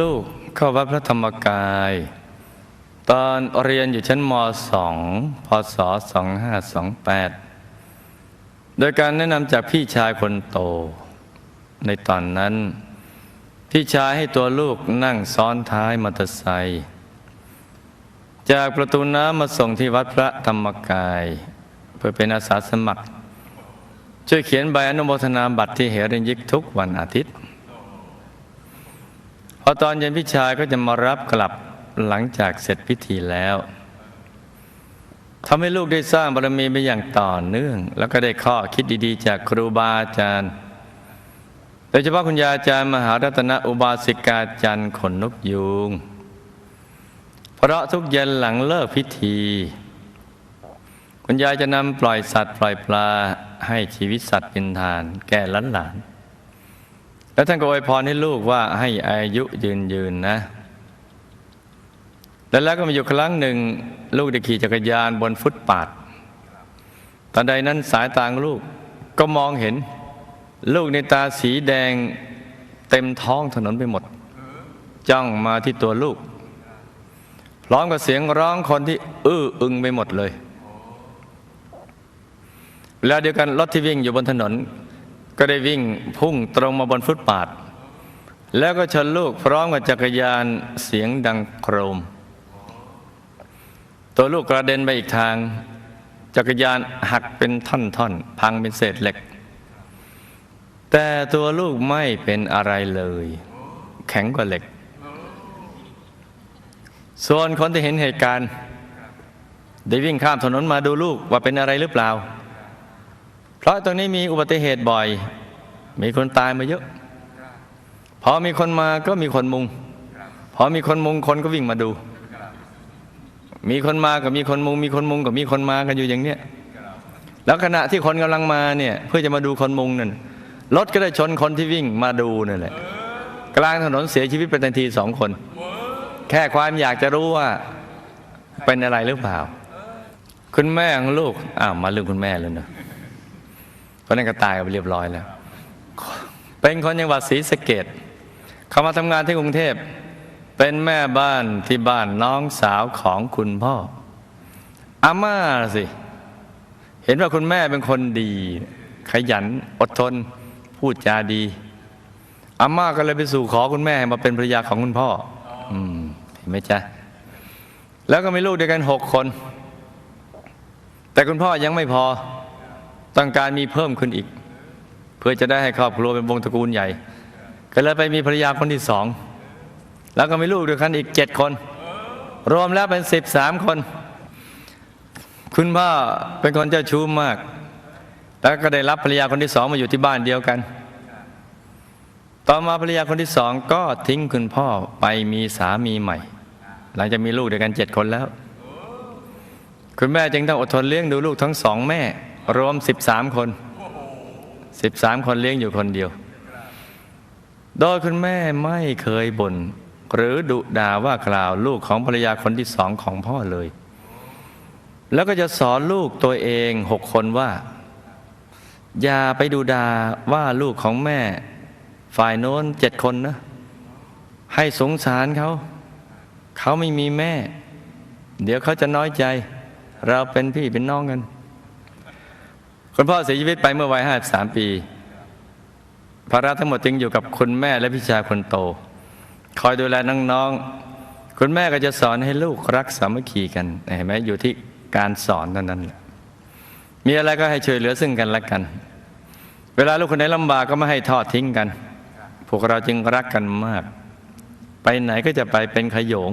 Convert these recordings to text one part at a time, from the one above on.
ลูกเข้าวัดพระธรรมกาย ตอนเรียนอยู่ชั้นม .2 พศ 2528 โดยการแนะนำจากพี่ชายคนโต ในตอนนั้น พี่ชายให้ตัวลูกนั่งซ้อนท้ายมอเตอร์ไซค์จากประตูน้ำมาส่งที่วัดพระธรรมกาย เพื่อเป็นอาสาสมัคร ช่วยเขียนใบอนุโมทนาบัตรที่เหรินยิกทุกวันอาทิตย์ อตอนเย็นพี่ชายก็จะมารับกลับหลังจากเสร็จพิธีแล้วทำให้ลูกได้สร้างบารมีไปอย่างต่อเนื่อง แล้วก็ได้ข้อคิดดีๆ จากครูบาอาจารย์โดยเฉพาะคุณยายอาจารย์มหารัตนอุบาสิกาจันทร์ขนนกยูงเพราะทุกเย็นหลังเลิกพิธี คุณยายจะนำปล่อยสัตว์ปล่อยปลาให้ชีวิตสัตว์เป็นทาน แก่ล้านหลาน แล้วท่านก็อวยพรให้ลูกว่าให้อายุยืนยืนนะ แล้วแล้วก็มีอยู่ครั้งหนึ่ง ลูกได้ขี่จักรยานบนฟุตปาดตอนใดนั้นสายตาของลูกก็มองเห็น ลูกในตาสีแดงเต็มท้องถนนไปหมด จ้องมาที่ตัวลูกพร้อมกับเสียงร้องคนที่อื้ออึงไปหมดเลยเวลาเดียวกันรถที่วิ่งอยู่บนถนน ก็ได้วิ่งพุ่งตรงมาบนฟุตปาด แล้วก็ชนลูกพร้อมกับจักรยานเสียงดังโครม ตัวลูกกระเด็นไปอีกทาง จักรยานหักเป็นท่อนๆ พังเป็นเศษเหล็ก แต่ตัวลูกไม่เป็นอะไรเลย แข็งกว่าเหล็ก ส่วนคนที่เห็นเหตุการณ์ ได้วิ่งข้ามถนนมาดูลูกว่าเป็นอะไรหรือเปล่า เพราะตรงนี้มีอุบัติเหตุบ่อย มีคนตายมาเยอะ พอมีคนมาก็มีคนมุง พอมีคนมุงคนก็วิ่งมาดู มีคนมากับมีคนมุง มีคนมุงกับมีคนมากันอยู่อย่างเนี้ยแล้วขณะที่คนกำลังมาเนี่ย เพื่อจะมาดูคนมุงนั่นรถก็ได้ชนคนที่วิ่งมาดูนั่นแหละกลางถนนเสียชีวิตเป็นทันทีสองคน แค่ความอยากจะรู้ว่าเป็นอะไรหรือเปล่า คุณแม่ของลูกอ้าวมาเรื่องคุณแม่แล้วเนอะ เพราะนั้นก็ตายไปเรียบร้อยแล้ว เป็นคนจังหวัดศรีสะเกดเขามาทำงานที่กรุงเทพ เป็นแม่บ้านที่บ้านน้องสาวของคุณพ่อ อาม่าสิ เห็นว่าคุณแม่เป็นคนดี ขยันอดทน พูดจาดี อาม่าก็เลยไปสู่ขอคุณแม่ให้มาเป็นภรรยาของคุณพ่อ อืมเห็นไหมจ๊ะ แล้วก็มีลูกด้วยกันหกคน แต่คุณพ่อยังไม่พอ ต้องการมีเพิ่มขึ้นอีก เพื่อจะได้ให้ครอบครัวเป็นวงตระกูลใหญ่ ก็เลยไปมีภรรยาคนที่สอง แล้วก็มีลูกด้วยกันอีกเจ็ดคน รวมแล้วเป็นสิบสามคน คุณพ่อเป็นคนเจ้าชู้มาก แล้วก็ได้รับภรรยาคนที่สองมาอยู่ที่บ้านเดียวกัน ต่อมาภรรยาคนที่สองก็ทิ้งคุณพ่อไปมีสามีใหม่ หลังจากมีลูกด้วยกันเจ็ดคนแล้ว คุณแม่จึงต้องอดทนเลี้ยงดูลูกทั้งสองแม่ รวม 13 คน 13 คนเลี้ยงอยู่คนเดียว โดยคุณแม่ไม่เคยบน่นหรือดุด่าว่ากล่าวลูกของภรรยาคนที่สองของพ่อเลย แล้วก็จะสอนลูกตัวเองหกคนว่า อย่าไปดูด่าว่าลูกของแม่ ฝ่ายโน้นเจ็ดคนนะ ให้สงสารเขา เขาไม่มีแม่ เดี๋ยวเขาจะน้อยใจ เราเป็นพี่เป็นน้องกัน คุณพ่อเสียชีวิตไปเมื่อวัยห้าสามปี ภาระทั้งหมดจึงอยู่กับคุณแม่และพี่ชายคนโต คอยดูแลน้องๆ คุณแม่ก็จะสอนให้ลูกรักสามัคคีกันเห็นไหมอยู่ที่การสอนเท่านั้น มีอะไรก็ให้ช่วยเหลือซึ่งกันและกัน เวลาลูกคนไหนลำบากก็ไม่ให้ทอดทิ้งกัน พวกเราจึงรักกันมาก ไปไหนก็จะไปเป็นขยง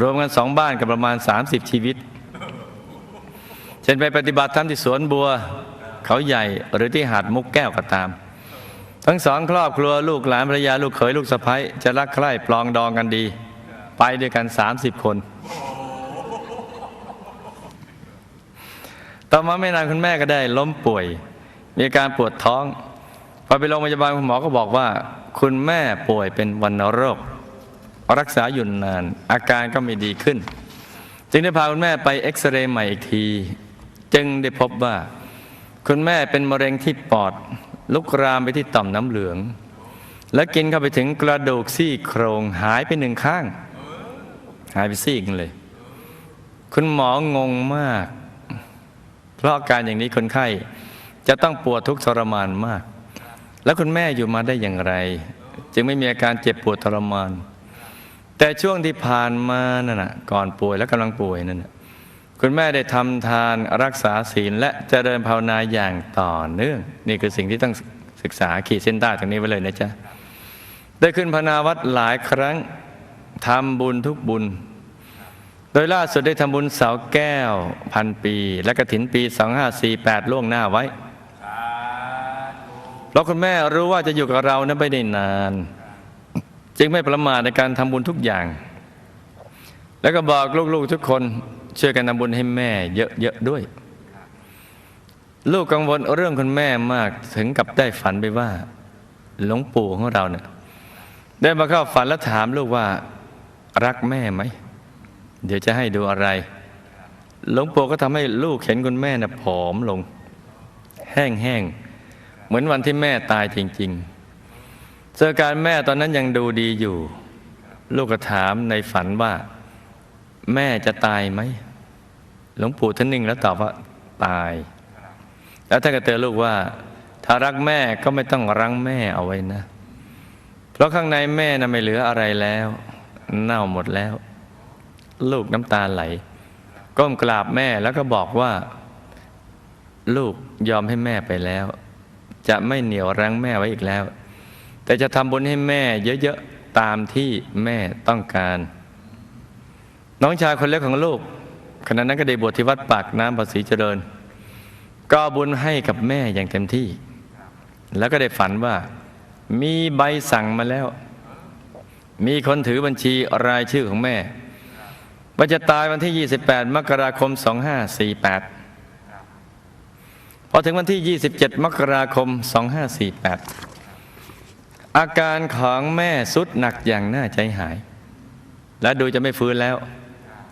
รวมกันสองบ้านกับประมาณ 30 ชีวิต เช่นไปปฏิบัติธรรมที่สวนบัว เขาใหญ่หรือที่หาดมุกแก้วก็ตาม ทั้งสองครอบครัวลูกหลานภรรยาลูกเขยลูกสะใภ้จะรักใคร่ปลองดองกันดี ไปด้วยกัน 30 คน ต่อมาไม่นานคุณแม่ก็ได้ล้มป่วย มีอาการปวดท้องพอไปโรงพยาบาลคุณหมอก็บอกว่า คุณแม่ป่วยเป็นวัณโรค รักษาอยู่นาน อาการก็ไม่ดีขึ้น จึงได้พาคุณแม่ไปเอ็กซเรย์ใหม่อีกที จึงได้พบว่า คุณแม่เป็นมะเร็งที่ปอด ลุกรามไปที่ต่อมน้ำเหลือง และกินเข้าไปถึงกระดูกซี่โครงหายไปหนึ่งข้าง หายไปซี่กันเลย คุณหมองงมาก เพราะอาการอย่างนี้คนไข้จะต้องปวดทุกข์ทรมานมาก แล้วคุณแม่อยู่มาได้อย่างไร จึงไม่มีอาการเจ็บปวดทรมาน แต่ช่วงที่ผ่านมานั่นนะก่อนป่วยและกำลังป่วยนั่นนะ คุณแม่ได้ทำทานรักษาศีลและเจริญภาวนาอย่างต่อเนื่อง นี่คือสิ่งที่ต้องศึกษาขีดเส้นใต้ตรงนี้ไว้เลยนะจ๊ะได้ขึ้นพนาวัดหลายครั้งทำบุญทุกบุญ โดยล่าสุดได้ทำบุญเสาแก้วพันปี และกระถินปี 2548 ล่วงหน้าไว้เพราคุณแม่รู้ว่าจะอยู่กับเรานั้นไม่ได้นาน จึงไม่ประมาทในการทำบุญทุกอย่าง แล้วก็บอกลูกๆทุกคน ช่วยกันทำบุญให้แม่เยอะๆด้วย ลูกกังวลเรื่องคุณแม่มากถึงกับได้ฝันไปว่า หลวงปู่ของเราเนี่ยได้มาเข้าฝันแล้วถามลูกว่ารักแม่ไหม เดี๋ยวจะให้ดูอะไร หลวงปู่ก็ทำให้ลูกเห็นคุณแม่น่ะผอมลง แห้งๆ เหมือนวันที่แม่ตายจริงๆเจอการแม่ตอนนั้นยังดูดีอยู่ ลูกก็ถามในฝันว่า แม่จะตายไหมหลวงปู่ท่านนิ่งแล้วตอบว่าตาย แล้วท่านก็เตือนลูกว่า ถ้ารักแม่ก็ไม่ต้องรั้งแม่เอาไว้นะ เพราะข้างในแม่น่ะไม่เหลืออะไรแล้ว เน่าหมดแล้ว ลูกน้ำตาไหล ก้มกราบแม่แล้วก็บอกว่า ลูกยอมให้แม่ไปแล้ว จะไม่เหนียวรั้งแม่ไว้อีกแล้ว แต่จะทำบุญให้แม่เยอะๆตามที่แม่ต้องการ น้องชายคนเล็กของลูกขณะนั้นก็ได้บวชที่วัดปากน้ำภาษีเจริญ ก็บุญให้กับแม่อย่างเต็มที่ แล้วก็ได้ฝันว่า มีใบสั่งมาแล้ว มีคนถือบัญชีรายชื่อของแม่ว่าจะตายวันที่ 28 มกราคม 2548 พอถึงวันที่ 27 มกราคม 2548 อาการของแม่สุดหนักอย่างน่าใจหาย และดูจะไม่ฟื้นแล้ว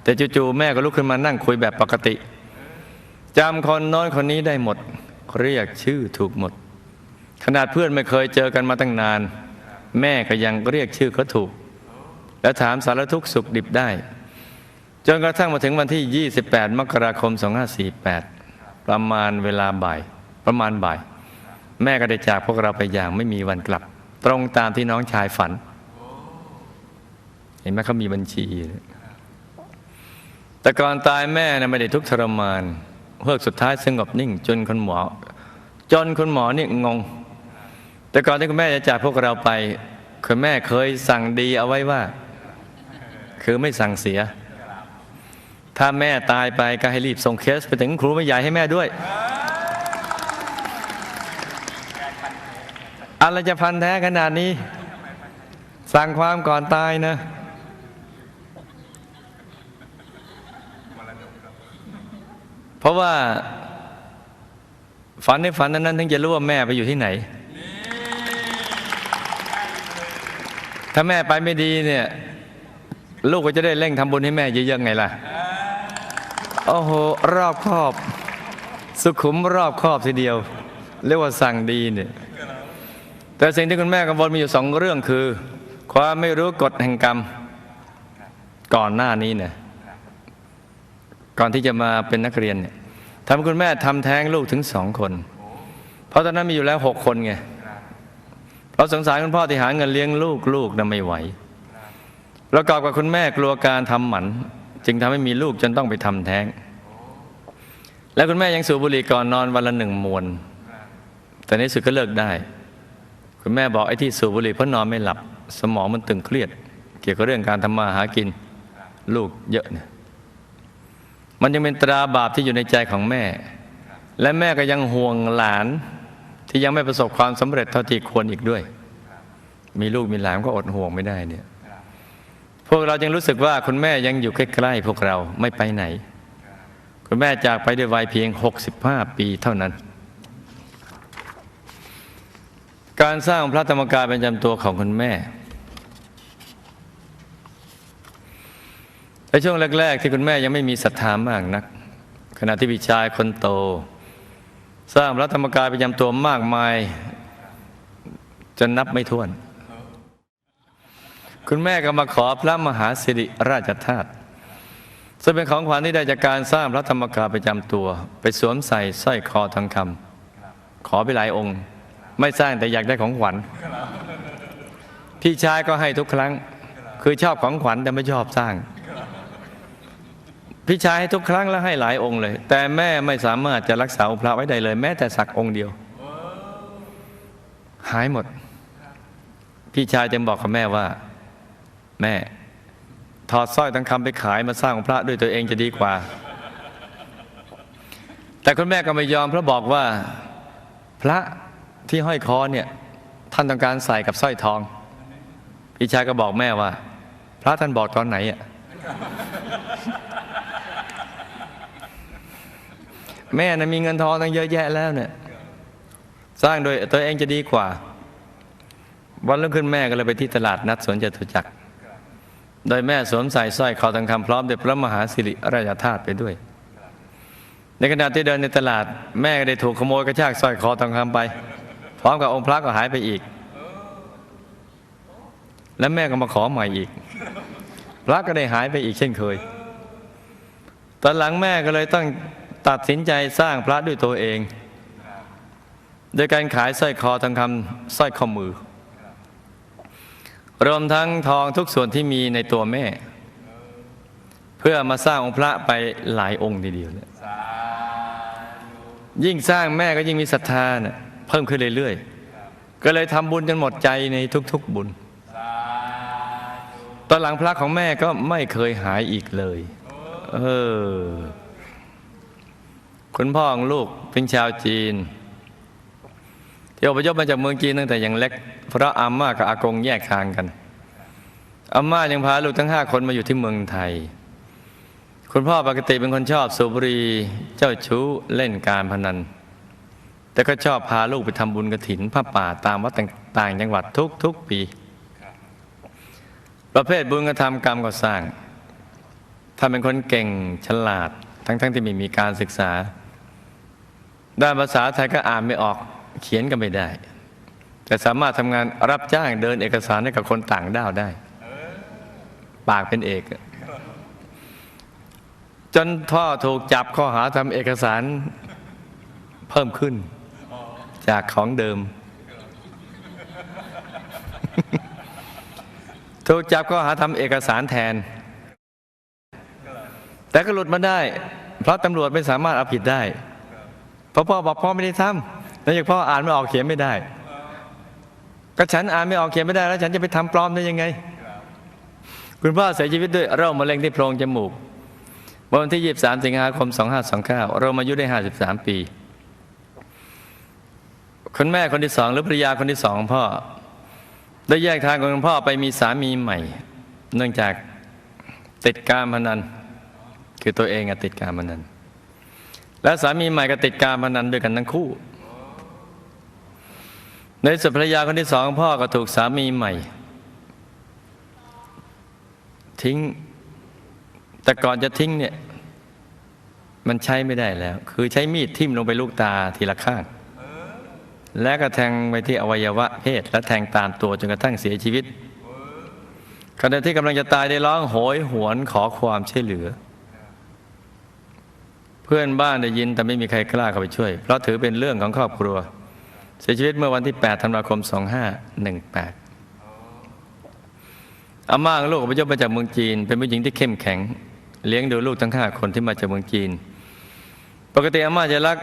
แต่จู่ๆแม่ก็ลุกขึ้นมานั่งคุยแบบปกติจำคนน้นคนนี้ได้หมด เรียกชื่อถูกหมด ขนาดเพื่อนไม่เคยเจอกันมาตั้งนาน แม่ก็ยังเรียกชื่อเขาถูก และถามสารทุกข์สุขดิบได้ จนกระทั่งมาถึงวันที่ 28 มกราคม 2548 ประมาณเวลาบ่าย ประมาณบ่าย แม่ก็ได้จากพวกเราไปอย่างไม่มีวันกลับ ตรงตามที่น้องชายฝัน เห็นไหมเขามีบัญชี แต่ก่อนตายแม่นะไม่ได้ทุกข์ทรมานเพื่อสุดท้ายสงบนิ่ง จนคุณหมอ จนคุณหมอนี่งง แต่ก่อนที่คุณแม่จะจากพวกเราไป คุณแม่เคยสั่งดีเอาไว้ว่า คือไม่สั่งเสีย ถ้าแม่ตายไปก็ให้รีบส่งเคสไปถึงครูไม่ใหญ่ให้แม่ด้วยอะไรจะพันแท้ขนาดนี้ สั่งความก่อนตายนะ เพ ราะว่า ฝันในฝันนั้นถึงจะรู้ว่าแม่ไปอยู่ที่ไหน ถ้าแม่ไปไม่ดีเนี่ย ลูกก็จะได้เร่งทำบุญให้แม่เยอะๆไงล่ะ โอ้โห รอบครอบ สุขุมรอบครอบทีเดียว เรียกว่าสั่งดีเนี่ยแต่สิ่งที่คุณแม่กังวลมีอยู่สองเรื่องคือ ความไม่รู้กฎแห่งกรรม ก่อนหน้านี้เนี่ยก่อนที่จะมาเป็นนักเรียนเนี่ย ทำคุณแม่ทำแท้งลูกถึงสองคน เพราะตอนนั้นมีอยู่แล้วหกคนไงเราสงสารคุณพ่อที่หาเงินเลี้ยงลูกลูกนั้นไม่ไหวประกอบกับคุณแม่กลัวการทำหมัน จึงทำให้มีลูกจนต้องไปทำแท้ง แล้วคุณแม่ยังสูบบุหรี่ก่อนนอนวันละหนึ่งมวน แต่ในที่สุดก็เลิกได้ คุณแม่บอกไอ้ที่สูบบุหรี่เพราะนอนไม่หลับ สมองมันตึงเครียด เกี่ยวกับเรื่องการทำมาหากิน ลูกเยอะเนี่ย มันยังเป็นตราบาปที่อยู่ในใจของแม่ และแม่ก็ยังห่วงหลานที่ยังไม่ประสบความสำเร็จเท่าที่ควรอีกด้วย มีลูกมีหลานก็อดห่วงไม่ได้เนี่ย พวกเรายังรู้สึกว่าคุณแม่ยังอยู่ใกล้ๆพวกเราไม่ไปไหน คุณแม่จากไปด้วยวัยเพียง 65 ปีเท่านั้น การสร้างพระธรรมกายเป็นจำตัวของคุณแม่ ในช่วงแรก ๆ ที่คุณแม่ยังไม่มีศรัทธามากนัก ขณะที่พี่ชายคนโต สร้างพระธรรมกายประจำตัวมากมายจนนับไม่ถ้วน คุณแม่ก็มาขอพระมหาสิริราชธาตุซึ่งเป็นของขวัญที่ได้จากการสร้างพระธรรมกายประจำตัว ไปสวมใส่สร้อยคอทองคำขอไปหลายองค์ ไม่สร้างแต่อยากได้ของขวัญ พี่ชายก็ให้ทุกครั้ง คือชอบของขวัญแต่ไม่ชอบสร้าง พี่ชายให้ทุกครั้งแล้วให้หลายองค์เลย แต่แม่ไม่สามารถจะรักษาองค์พระไว้ได้เลย แม้แต่สักองค์เดียว หายหมด พี่ชายจึงบอกกับแม่ว่า แม่ถอดสร้อยทั้งคำไปขายมาสร้างองค์พระด้วยตัวเองจะดีกว่า แต่คุณแม่ก็ไม่ยอมเพราะบอกว่า พระที่ห้อยคอเนี่ย ท่านต้องการใส่กับสร้อยทอง พี่ชายก็บอกแม่ว่า พระท่านบอกตอนไหนอะ แม่นะมีเงินทองตั้งเยอะแยะแล้วเนี่ย สร้างโดยตัวเองจะดีกว่า วันรุ่งขึ้นแม่ก็เลยไปที่ตลาดนัดสวนจตุจักร โดยแม่สวมใส่สร้อยคอทองคำพร้อมด้วยพระมหาสิริราชธาตุไปด้วย ในขณะที่เดินในตลาด แม่ก็ได้ถูกขโมยกระชากสร้อยคอทองคำไป พร้อมกับองค์พระก็หายไปอีก และแม่ก็มาขอใหม่อีก พระก็ได้หายไปอีกเช่นเคยตอนหลังแม่ก็เลยต้อง ตัดสินใจสร้างพระด้วยตัวเอง โดยการขายสร้อยคอทองคำสร้อยข้อมือ รวมทั้งทองทุกส่วนที่มีในตัวแม่ เพื่อมาสร้างองค์พระไปหลายองค์ทีเดียวเลยยิ่งสร้างแม่ก็ยิ่งมีศรัทธาเนะเพิ่มขึ้นเรื่อยๆ ก็เลยทำบุญจนหมดใจในทุกๆบุญ ตอนหลังพระของแม่ก็ไม่เคยหายอีกเลย เออ คุณพ่อของลูกเป็นชาวจีน ที่อพยพมาจากเมืองจีนตั้งแต่ยังเล็ก เพราะอาม่ากับอากงแยกทางกันอาม่ายังพาลูกทั้งห้าคนมาอยู่ที่เมืองไทย คุณพ่อปกติเป็นคนชอบสูบบุหรี่เจ้าชู้เล่นการพนัน แต่ก็ชอบพาลูกไปทำบุญกระถินผ้าป่าตามวัดต่างๆจังหวัดทุกๆปี ประเภทบุญกระทำกรรมก็สร้างถ้าเป็นคนเก่งฉลาด ทั้งๆที่ไม่มีการศึกษา ด้านภาษาไทยก็อ่านไม่ออกเขียนก็ไม่ได้ แต่สามารถทำงานรับจ้างเดินเอกสารให้กับคนต่างด้าวได้ ปากเป็นเอก จนพ่อถูกจับข้อหาทำเอกสารเพิ่มขึ้น จากของเดิม ถูกจับข้อหาทำเอกสารแทน แต่ก็หลุดมาได้ เพราะตำรวจไม่สามารถเอาผิดได้ พราะพ่อบอกพ่อไม่ได้ทำแล้วอย่างพ่ออ่านไม่ออกเขียนไม่ได้ ก็ฉันอ่านไม่ออกเขียนไม่ได้ แล้ว ฉันจะไปทำปลอมได้ยังไง คุณพ่อเสียชีวิตด้วยโรคมะเร็งที่โพรงจมูก วันที่ 23 สิงหาคม 2529 เรามาอายุได้ 53 ปี คุณแม่คนที่สองหรือภรรยาคนที่สองพ่อ ได้แยกทางกับคุณพ่อไปมีสามีใหม่ เนื่องจากติดการพนันคือตัวเองอติดการพนัน และสามีใหม่ก็ติดการพนันด้วยกันทั้งคู่ ในสุดภรรยาคนที่สองพ่อก็ถูกสามีใหม่ ทิ้ง แต่ก่อนจะทิ้งเนี่ย มันใช้ไม่ได้แล้ว คือใช้มีดทิ่มลงไปลูกตาทีละข้าง และก็แทงไปที่อวัยวะเพศ และแทงตามตัวจนกระทั่งเสียชีวิตขณะที่กำลังจะตายได้ร้องโหยหวนขอความช่วยเหลือ พื่อนบ้านได้ยินแต่ไม่มีใครกล้าเข้าไปช่วย เพราะถือเป็นเรื่องของครอบครัว เสียชีวิตเมื่อวันที่ 8 ธันวาคม 2518อาม่าของลูกอพยพมาจากเมืองจีน เป็นผู้หญิงที่เข้มแข็ง เลี้ยงดูลูกทั้งห้าคนที่มาจากเมืองจีน ปกติอาม่าจะรัก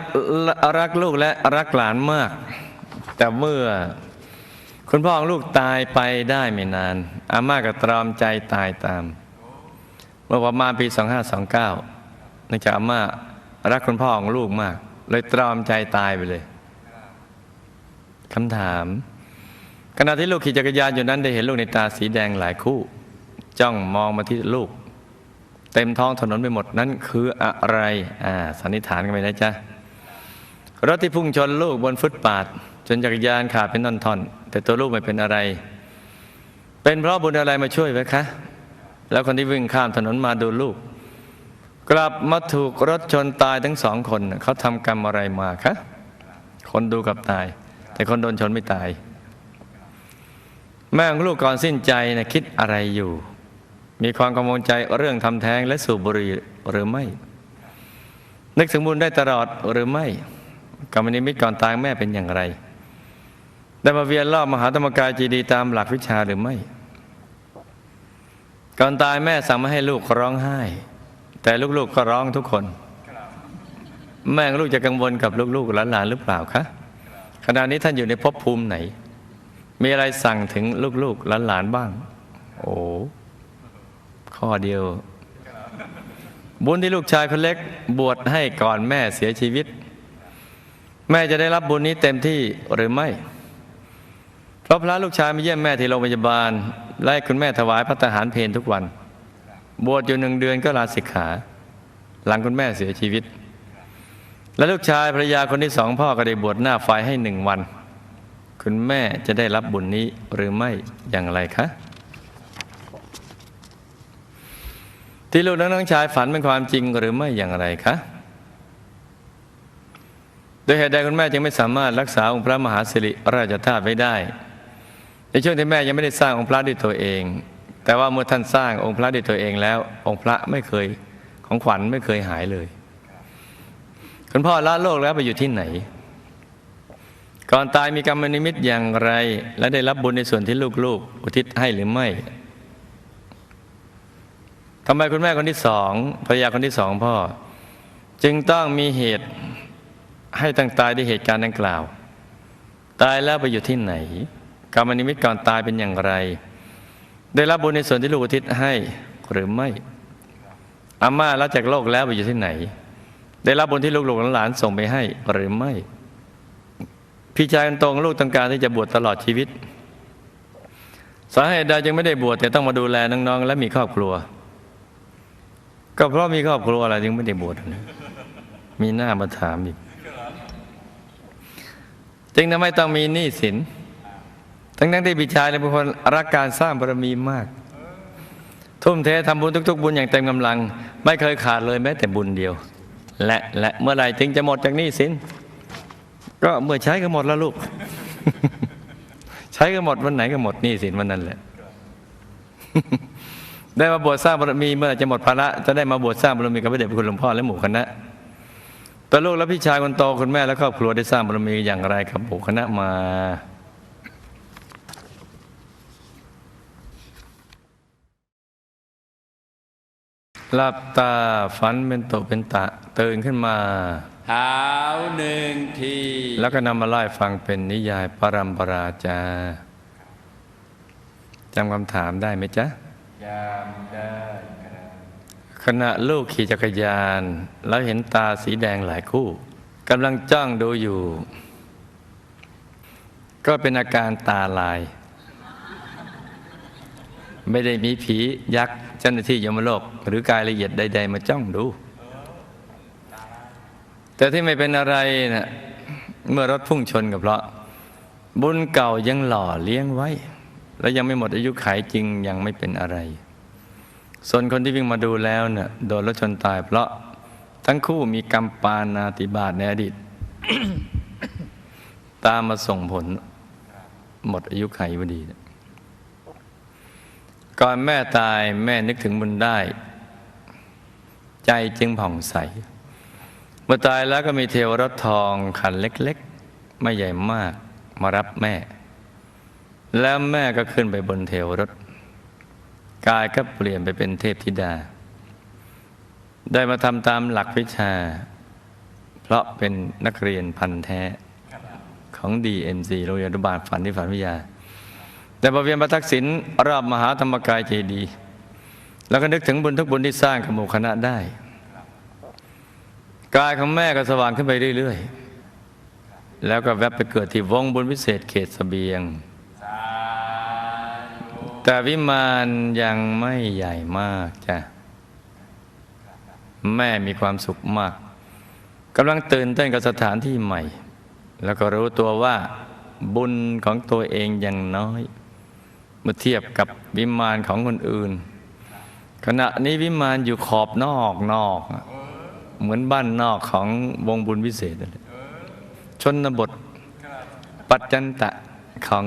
รักลูกและรักหลานมาก แต่เมื่อคุณพ่อของลูกตายไปได้ไม่นาน อาม่าก็ตรอมใจตายตาม เมื่อประมาณปี 2529เนื่องจากอาม่า รักคุณพ่อของลูกมาก เลยตรอมใจตายไปเลยคำถาม ขณะที่ลูกขี่จักรยานอยู่นั้นได้เห็นลูกในตาสีแดงหลายคู่ จ้องมองมาที่ลูก เต็มท้องถนนไปหมดนั้นคืออะไร อ่าสันนิษฐานกันไปนะจ๊ะรถที่พุ่งชนลูกบนฟุตปาด จนจักรยานขาดเป็นท่อนๆแต่ตัวลูกไม่เป็นอะไร เป็นเพราะบุญอะไรมาช่วยไว้คะ แล้วคนที่วิ่งข้ามถนนมาดูลูก กลับมาถูกรถชนตายทั้งสองคนเขาทำกรรมอะไรมาคะคนดูกับตาย แต่คนโดนชนไม่ตาย แม่ของลูกก่อนสิ้นใจนะคิดอะไรอยู่ มีความกังวลใจเรื่องทำแท้งและสูบบุหรี่หรือไม่ นึกถึงบุญได้ตลอดหรือไม่กรรมนิมิตก่อนตายแม่เป็นอย่างไร ได้มาเวียนรอบมหาธรรมกายจีดีตามหลักวิชาหรือไม่ ก่อนตายแม่สั่งไม่ให้ลูกร้องไห้ แต่ลูกๆก็ร้องทุกคน แม่ของลูกจะกังวลกับลูกๆหลานๆหรือเปล่าคะขณะนี้ท่านอยู่ในภพภูมิไหน มีอะไรสั่งถึงลูกๆหลานๆบ้าง โอ้ข้อเดียว บุญที่ลูกชายคนเล็กบวชให้ก่อนแม่เสียชีวิต แม่จะได้รับบุญนี้เต็มที่หรือไม่เพราะพระลูกชายมาเยี่ยมแม่ที่โรงพยาบาล และให้คุณแม่ถวายพระทหารเพลทุกวัน บวชอยู่หนึ่งเดือนก็ลาสิกขา หลังคุณแม่เสียชีวิต และลูกชายภรรยาคนที่สองพ่อก็ได้บวชหน้าไฟให้หนึ่งวัน คุณแม่จะได้รับบุญนี้หรือไม่อย่างไรคะที่ลูกและน้องชายฝันเป็นความจริงหรือไม่อย่างไรคะโดยเหตุใดคุณแม่จึงไม่สามารถรักษาองค์พระมหาสิริราชธาตุไว้ได้ ในช่วงที่แม่ยังไม่ได้สร้างองค์พระด้วยตัวเอง แต่ว่าเมื่อท่านสร้างองค์พระด้วยตัวเองแล้ว องค์พระไม่เคยของขวัญไม่เคยหายเลยคุณพ่อละโลกแล้วไปอยู่ที่ไหน ก่อนตายมีกรรมนิมิตอย่างไร และได้รับบุญในส่วนที่ลูกๆ อุทิศให้หรือไม่ทำไมคุณแม่คนที่สองภรรยาคนที่สองพ่อ จึงต้องมีเหตุให้ตั้งตายด้วยเหตุการณ์ดังกล่าว ตายแล้วไปอยู่ที่ไหน กรรมนิมิตก่อนตายเป็นอย่างไร ได้รับบุญในส่วนที่ลูกอุทิศให้หรือไม่อาม่าแล้วจากโลกแล้วไปอยู่ที่ไหน ได้รับบุญที่ลูกๆหลานส่งไปให้หรือไม่ พี่ชายคนโตของลูกต้องการที่จะบวชตลอดชีวิต สาเหตุใดจึงไม่ได้บวชแต่ต้องมาดูแลน้องๆและมีครอบครัว ก็เพราะมีครอบครัวอะไรจึงไม่ได้บวชนะมีหน้ามาถามอีกจึงทำให้ต้องมีหนี้สิน ทั้งนั้นที่พี่ชายเป็นคนรักการสร้างบารมีมาก ทุ่มเททำบุญทุก ๆ บุญอย่างเต็มกำลัง ไม่เคยขาดเลยแม้แต่บุญเดียว และและเมื่อไหร่จึงจะหมดจากนี้สินก็เมื่อใช้ก็หมดแล้วลูก ใช้ก็หมดวันไหนก็หมดนี้สินวันนั้นแหละ ได้มาบวชสร้างบารมีเมื่อไหร่จะหมดภาระจะได้มาบวชสร้างบารมีกับพระเดชพระคุณหลวงพ่อและหมู่คณะตัวลูกและพี่ชายคนโตคุณแม่และครอบครัวได้สร้างบารมีอย่างไรกับหมู่คณะมา หลับตาฝันเป็นตกเป็นตะตื่นขึ้นมาเท้าหนึ่งที แล้วก็นำมาไล่ฟังเป็นนิยายปรัมปราจาจำคำถามได้ไหมจ๊ะยามได้ครับขณะลูกขี่จักรยาน แล้วเห็นตาสีแดงหลายคู่กำลังจ้องดูอยู่ ก็เป็นอาการตาลาย ไม่ได้มีผียักษ์เจ้าหน้าที่ยมโลก หรือกายละเอียดใด ๆ มาจ้องดู แต่ที่ไม่เป็นอะไรนะเมื่อรถพุ่งชนกับเพราะบุญเก่ายังหล่อเลี้ยงไว้ และยังไม่หมดอายุขัยจริงยังไม่เป็นอะไร ส่วนคนที่วิ่งมาดูแล้วเนะ่ะโดนรถชนตายเพราะทั้งคู่มีกรรมปานาติบาตในอดีต ตามมาส่งผล หมดอายุขัยพอดี ก่อนแม่ตายแม่นึกถึงบุญได้ ใจจึงผ่องใส เมื่อตายแล้วก็มีเทวรถทองคันเล็กๆ ไม่ใหญ่มากมารับแม่ แล้วแม่ก็ขึ้นไปบนเทวรถ กายก็เปลี่ยนไปเป็นเทพธิดา ได้มาทำตามหลักวิชา เพราะเป็นนักเรียนพันแท้ของ DMC โรงเรียนอนุบาลฝันที่ฝันวิทยา แต่บทเรียนประทักษิณรอบมหาธรรมกายเจดีย์แล้วก็นึกถึงบุญทุกบุญที่สร้างกับหมู่คณะได้ กายของแม่ก็สว่างขึ้นไปเรื่อย ๆ แล้วก็แวบไปเกิดที่วงบุญวิเศษเขตเสบียง แต่วิมานยังไม่ใหญ่มากจ้ะแม่มีความสุขมากกำลังตื่นเต้นกับสถานที่ใหม่ แล้วก็รู้ตัวว่าบุญของตัวเองยังน้อย เมื่อเทียบกับวิมานของคนอื่น ขณะนี้วิมานอยู่ขอบนอกนอก เหมือนบ้านนอกของวงบุญวิเศษ ชนบทปัจจันตะของ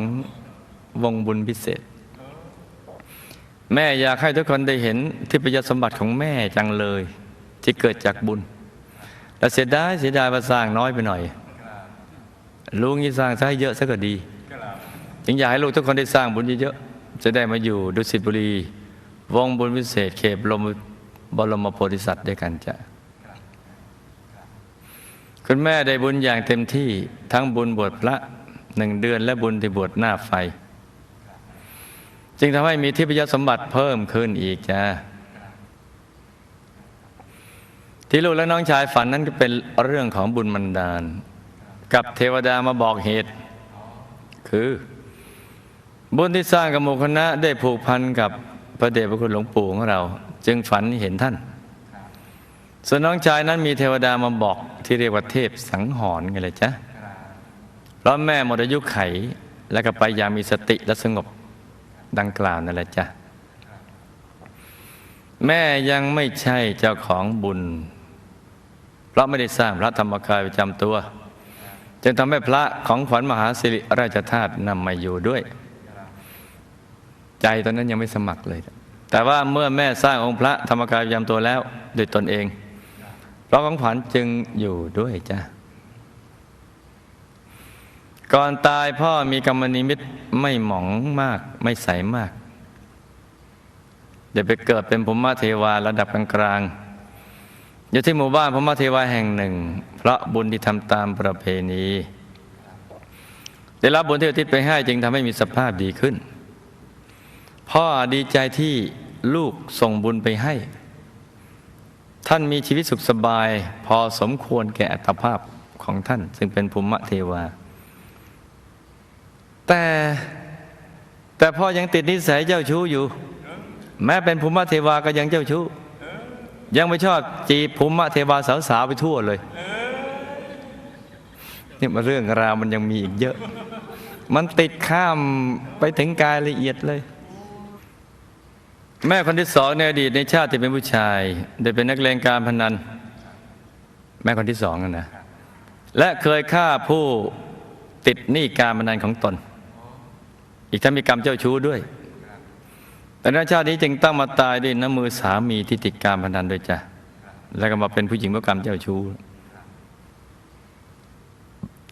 วงบุญพิเศษ แม่อยากให้ทุกคนได้เห็นทิพยสมบัติของแม่จังเลย ที่เกิดจากบุญและเสียดายเสียดายมาสร้างน้อยไปหน่อยลูกนี่สร้างซะให้เยอะซะก็ดี จึงอยากให้ลูกทุกคนได้สร้างบุญเยอะๆ จะได้มาอยู่ดุสิตบุรี วงบุญวิเศษเขตบรมบรมโพธิสัตว์ด้วยกันจ้ะคุณแม่ได้บุญอย่างเต็มที่ทั้งบุญบวชพระหนึ่งเดือนและบุญที่บวชหน้าไฟ จึงทำให้มีทิพยสมบัติเพิ่มขึ้นอีกจ้าที่ลูกและน้องชายฝันนั้นก็เป็นเรื่องของบุญบันดาล กับเทวดามาบอกเหตุ คือ บุญที่สร้างกับหมู่คณะได้ผูกพันกับพระเดชพระคุณหลวงปู่ของเรา จึงฝันเห็นท่าน ส่วนน้องชายนั้นมีเทวดามาบอกที่เรียกว่าเทพสังหรณ์ไงเลยจ๊ะเพราะแม่หมดอายุไขและก็ไปอย่างมีสติและสงบดังกล่าวนั่นแหละจ้ะแม่ยังไม่ใช่เจ้าของบุญ เพราะไม่ได้สร้างพระธรรมกายประจำตัว จึงทำให้พระของขวัญมหาสิริราชธาตุนำมาอยู่ด้วย ใจตอนนั้นยังไม่สมัครเลย แต่ว่าเมื่อแม่สร้างองค์พระธรรมกายประจำตัวแล้วโดยตนเองพระของขวัญจึงอยู่ด้วยจ้ะก่อนตายพ่อมีกรรมนิมิตไม่หมองมากไม่ใสมาก เดี๋ยวไปเกิดเป็นภูมิเทวาระดับกลางๆอยู่ที่หมู่บ้านภูมิเทวาแห่งหนึ่ง เพราะบุญที่ทำตามประเพณี ได้รับบุญที่อุทิศไปให้จึงทำให้มีสภาพดีขึ้น พ่อดีใจที่ลูกส่งบุญไปให้ ท่านมีชีวิตสุขสบาย พอสมควรแก่อัตภาพของท่าน ซึ่งเป็นภูมิเทวา แต่แต่พ่อยังติดนิสัยเจ้าชู้อยู่ แม้เป็นภูมิเทวาก็ยังเจ้าชู้ ยังไม่ชอบจีบภูมิเทวาสาวๆไปทั่วเลยนี่มาเรื่องราวมันยังมีอีกเยอะ มันติดข้ามไปถึงกายละเอียดเลย แม่คนที่สองในอดีตในชาติที่เป็นผู้ชาย ได้เป็นนักเลงการพนัน แม่คนที่สองนั่นนะและเคยฆ่าผู้ติดหนี้การพนันของตน อีกทั้งมีกรรมเจ้าชู้ด้วย แต่ในชาตินี้จึงต้องมาตายด้วยน้ำมือสามีที่ติดการพนันด้วยจ้ะแล้วก็มาเป็นผู้หญิงเพราะกรรมเจ้าชู้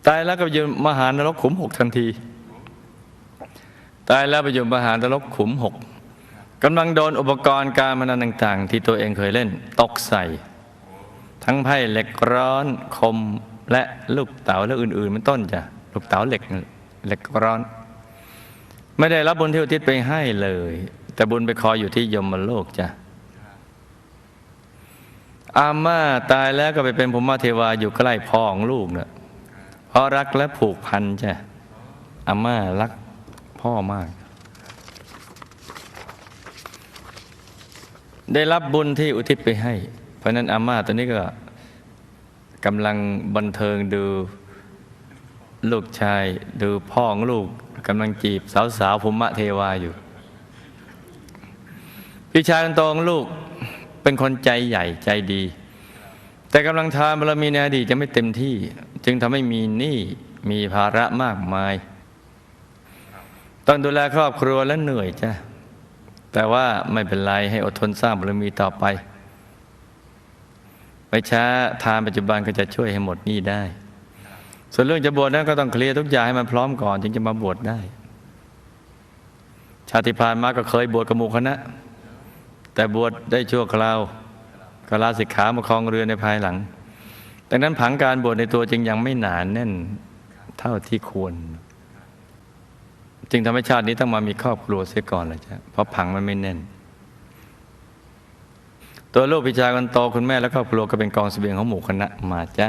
ตายแล้วก็ไปอยู่มหานรกขุมหกทันที ตายแล้วไปอยู่มหานรกขุมหก กำลังโดนอุปกรณ์การพนันต่างๆ ที่ตัวเองเคยเล่น ตกใส่ ทั้งไพ่เหล็กร้อนคมและลูกเต๋าและอื่นๆเป็นต้นจ้ะลูกเต๋าเหล็กเหล็กร้อน ไม่ได้รับบุญที่อุทิศไปให้เลย แต่บุญไปคอยอยู่ที่ยมโลกจ้ะอาม่าตายแล้วก็ไปเป็นภูมิเทวาอยู่ใกล้พ่อของลูกเนะ่ะเพราะรักและผูกพันจ้ะอาม่ารักพ่อมาก ได้รับบุญที่อุทิศไปให้ เพราะนั้นอาม่าตอนนี้ก็กำลังบันเทิงดูลูกชาย ดูพ่อของลูกกำลังจีบสาวๆภูมิเทวาอยู่ พี่ชายคนโตของลูกเป็นคนใจใหญ่ใจดี แต่กำลังทานบารมีในอดีตจะไม่เต็มที่ จึงทำให้มีหนี้มีภาระมากมาย ต้องดูแลครอบครัวและเหนื่อยจ้ะ แต่ว่าไม่เป็นไรให้อดทนสร้างบารมีต่อไป ไม่ช้าทานปัจจุบันก็จะช่วยให้หมดหนี้ได้ ส่วนเรื่องจะบวชนั้นก็ต้องเคลียร์ทุกอย่างให้มันพร้อมก่อนจึงจะมาบวชได้ ชาติพานมาก็เคยบวชกับหมู่คณะ แต่บวชได้ชั่วคราวก็ลาสิกขามาครองเรือในภายหลัง ดังนั้นผังการบวชในตัวจึงยังไม่หนานแน่นเท่าที่ควร จึงทำให้ชาตินี้ต้องมามีครอบครัวเสียก่อนเลยจ้ะเพราะผังมันไม่แน่น ตัวลูกพี่ชายคนโตคุณแม่และครอบครัวก็เป็นกองเสบียงของหมู่คณะมาจ้า